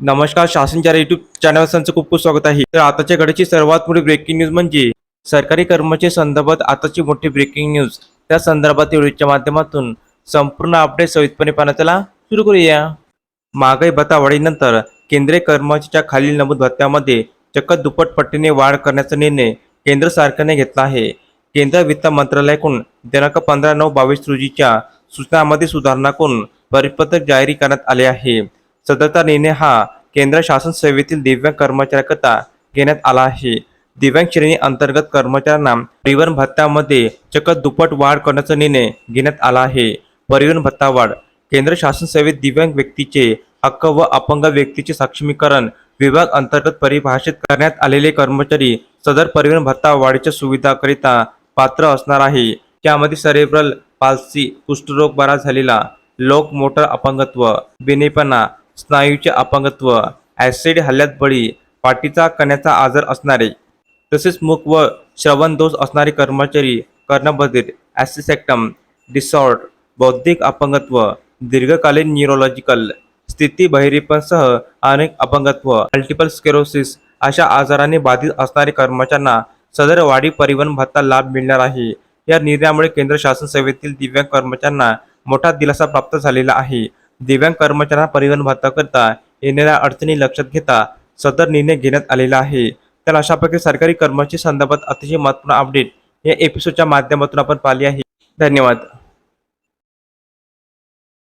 नमस्कार शासनच्या YouTube channel संचं खूप खूप स्वागत आहे. तर आताच्या घडीची सर्वात मोठी ब्रेकिंग न्यूज म्हणजे सरकारी कर्मचारी संदर्भात आताची मोठी ब्रेकिंग न्यूज त्या संदर्भात व्हिडिओच्या माध्यमातून संपूर्ण अपडेट सविस्तरपणे पाहण्याला सुरू करूया. महागाई भत्तावाढीनंतर केंद्रीय कर्मचाऱ्याच्या खालील नमूद भत्त्यामध्ये चक्क दुप्पट पट्टीने वाढ करण्याचा निर्णय केंद्र सरकारने घेतला आहे. केंद्र वित्त मंत्रालयाकडून दिनांक पंधरा नऊ बावीस रोजीच्या सूचनामध्ये सुधारणा करून परिपत्रक जारी करण्यात आले आहे. सदरता निर्णय हा केंद्र शासन सेवेतील दिव्यांग कर्मचाऱ्याकरता घेण्यात आला आहे. दिव्यांग श्रेणी अंतर्गत कर्मचाऱ्यांना परिवहन भत्त्यामध्ये चक्क दुप्पट वाढ करण्याचा निर्णय घेण्यात आला आहे. परिवहन भत्ता वाढ केंद्र शासन सेवेत दिव्यांग व्यक्तीचे हक्क व अपंग व्यक्तीचे सक्षमीकरण विभाग अंतर्गत परिभाषित करण्यात आलेले कर्मचारी सदर परिवहन भत्ता वाढीच्या सुविधाकरिता पात्र असणार आहे. त्यामध्ये सेरेब्रल पाल्सी कुष्ठरोग बरा झालेला लोक मोटर अपंगत्व बेनेपणा स्नायूचे अपंगत्व ॲसिड हल्ल्यात बळी पाठीचा कण्याचा आजार असणारे तसेच मूक व श्रवण दोष असणारे कर्मचारी कर्णबधिर ॲसिसेक्टम डिसऑर्ड बौद्धिक अपंगत्व दीर्घकालीन न्यूरोलॉजिकल स्थिती बहिरीपणसह अनेक अपंगत्व मल्टिपल स्केरोसिस अशा आजाराने बाधित असणारे कर्मचाऱ्यांना सदर वाढी परिवहन भत्ता लाभ मिळणार आहे. या निर्णयामुळे केंद्र शासन सेवेतील दिव्यांग कर्मचाऱ्यांना मोठा दिलासा प्राप्त झालेला आहे. दिव्यांग कर्मचाऱ्यांना परिवहन भत्ताकरता येणाऱ्या अडचणी लक्षात घेता सदर निर्णय घेण्यात आलेला आहे. तर अशा प्रकारे सरकारी कर्मचारी संदर्भात अतिशय महत्त्वपूर्ण अपडेट या एपिसोडच्या माध्यमातून आपण पाहिली आहे. धन्यवाद.